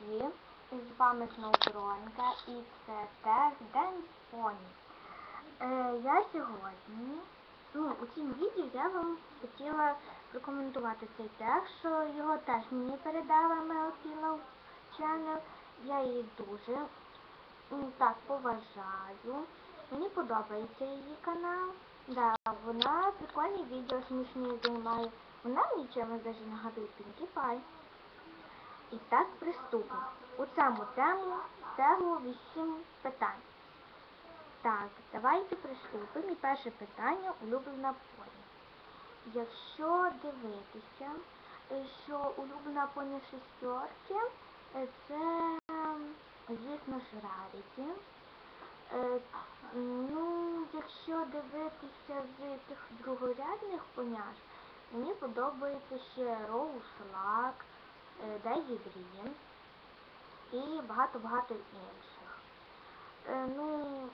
всі! З вами знову Бронька і це теж День Поні. Е, я сьогодні, ну, у цім відео я вам хотіла рекомендувати цей текст, що його теж мені передала Мелпіла Channel. Я її дуже так поважаю. Мені подобається її канал. Да, вона прикольні відео смішні знімає. Вона мені чимось даже нагадує Pinkie Pie. І так приступимо. У цьому тему тему 8 питань. Так, давайте приступимо. І перше питання улюблена поні. Якщо дивитися, е, що улюблена поні шестерки, е, це, звісно ж, Раріті. Е, Ну, якщо дивитися з тих другорядних поняш, мені подобається ще Роуз Е, і багато-багато інших. Е, Ну,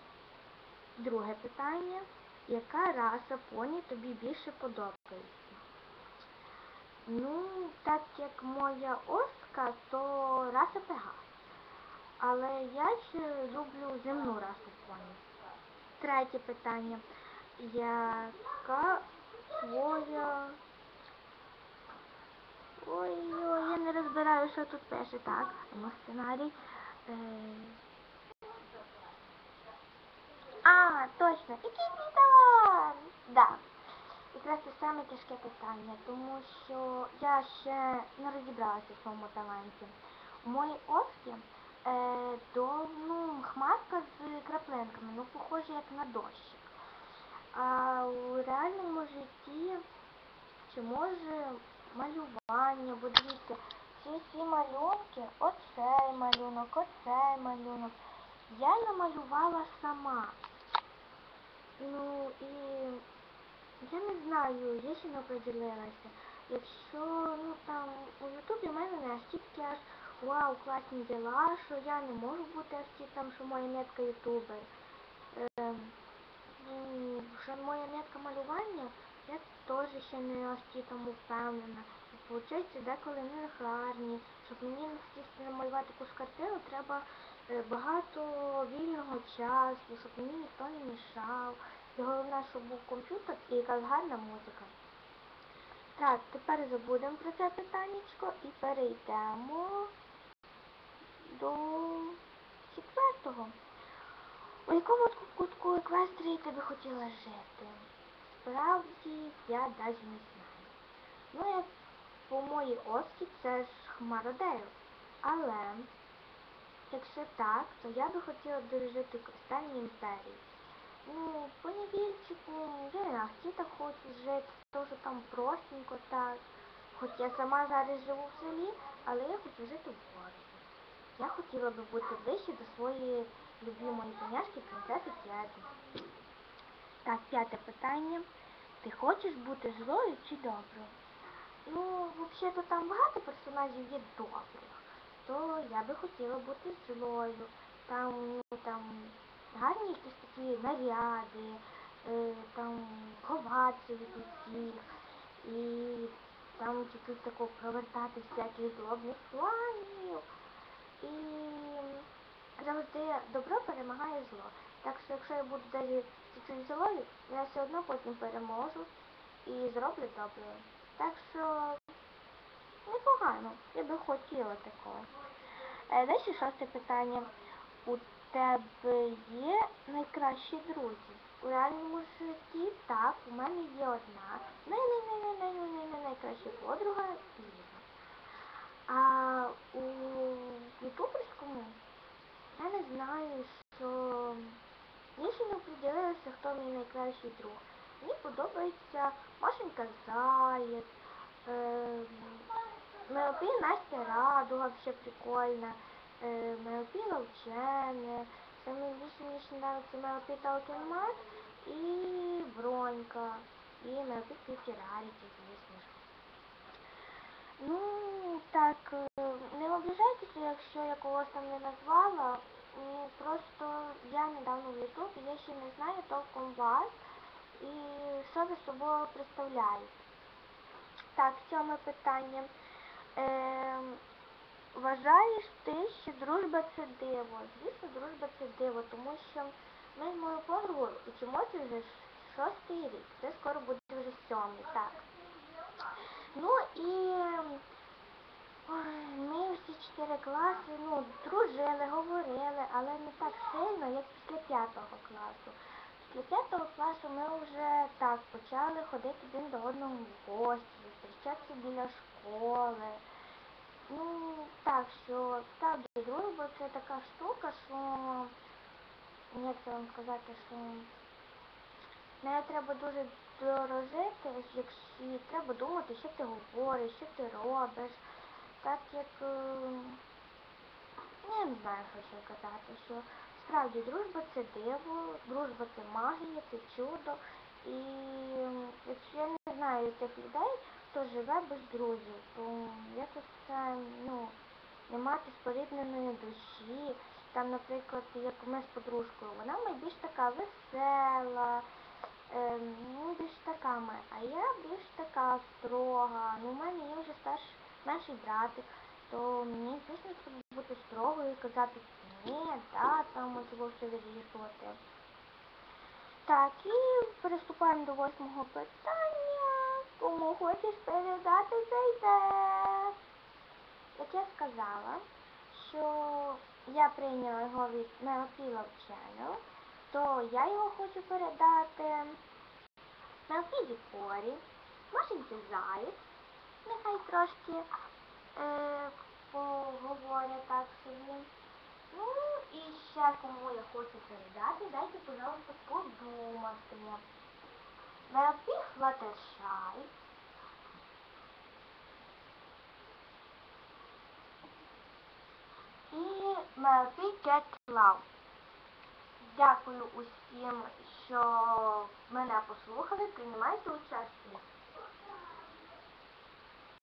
друге питання. Яка раса поні тобі більше подобається? Ну, так як моя оска, то раса Пегас. Але я ще люблю земну расу поні. Третє питання. Яка твоя... Ой-ой, я не розбираю, що тут пише. Так, ну сценарій. Е... А, точно, який твій талант? Да. Якраз це саме тяжке питання, тому що я ще не розібралася в своєму таланті. У моїй оскі е, до, ну, хмарка з краплинками, ну, похоже, як на дощик. А у реальному житті чи може малювання, бо дивіться, ці всі малюнки, оцей малюнок, оцей малюнок, я намалювала сама. Ну і я не знаю, я ще не определилася. Якщо ну там у Ютубі в мене не аж тільки аж вау, класні діла, що я не можу бути там, що моя метка ютубер. Ем, ну, що моя метка малювання, я теж ще не ті там впевнена. Получається, деколи не гарні. Щоб мені сісти намалювати якусь картину, треба е, багато вільного часу, щоб мені ніхто не мішав. І головне, щоб був комп'ютер і якась гарна музика. Так, тепер забудемо про це питаннячко і перейдемо до четвертого. У якому кутку еквестрії ти би хотіла жити? Справді, я навіть не знаю. Ну, як по моїй оскі це ж Хмародейл. Але, якщо так, то я би хотіла дожити в Кристальній імперії. Ну, по невільчику, я і на Ахтіта хочу жити, теж там простенько так. Хоч я сама зараз живу в селі, але я хочу жити в городі. Я хотіла би бути ближче до своєї любимої поняшки принцеси Кеди. Так, п'яте питання. Ти хочеш бути злою чи доброю? Ну, взагалі-то там багато персонажів є добрих, то я би хотіла бути злою. Там, там гарні якісь такі наряди, е, там ховатися від усіх, і там чуть-чуть тако провертати всяких злобних планів. І завжди добро перемагає зло. Якщо я буду навіть чуть-чуть злою, я все одно потім переможу і зроблю добре. Так що непогано, я би хотіла такого. Е, Далі шосте питання. У тебе є найкращі друзі? У реальному житті так, у мене є одна най-най-най-най-най-най найкраща подруга Ліза. А у ютуберському я не знаю, що я ще не определилася, хто мій найкращий друг. Мені подобається Машенька Заєць, е, Настя Радуга, ще прикольна, е, Мелопі Ловчене, саме більше мені ще Талкінмат і Бронька, і Мелопі Квітіраріті, звісно ж. Ну, так, е, не обіжайтеся, якщо я когось там не назвала. Ну, просто я недавно в Ютубі, я ще не знаю толком вас і що ви собою представляєте. Так, сьоме питання. Е, вважаєш ти, що дружба це диво? Звісно, дружба це диво, тому що ми з моєю подругою учимося вже шостий рік. Це скоро буде вже сьомий, так. Ну і 4 класи ну, дружили, говорили, але не так сильно, як після п'ятого класу. Після п'ятого класу ми вже так почали ходити один до одного в гості, зустрічатися біля школи. Ну, так що так, дружба це така штука, що, ну, як це вам сказати, що не треба дуже дорожити, якщо треба думати, що ти говориш, що ти робиш. Так як е, я не знаю, що казати, що справді дружба це диво, дружба це магія, це чудо. І якщо я не знаю тих людей, хто живе без друзів, то якось це, ну, не мати спорідненої душі. Там, наприклад, як ми з подружкою, вона найбільш така весела, ем, ну, більш така ми, а я більш така строга. Ну, у мене є вже старш, менший братик, то мені, звісно, треба бути строгою і казати ні, да, там можливо все вирішувати. Так, і переступаємо до восьмого питання. Кому хочеш передати тест? Як я сказала, що я прийняла його від Мелфіла Channel, то я його хочу передати Мелфіді Порі, Машеньки Заєць, нехай трошки е, поговорять так собі. Ну і ще кому я хочу передати, дайте, пожалуйста, подумати. Мелфі Флаттершай. І Мелфі Love. Дякую усім, що мене послухали. Приймайте участь.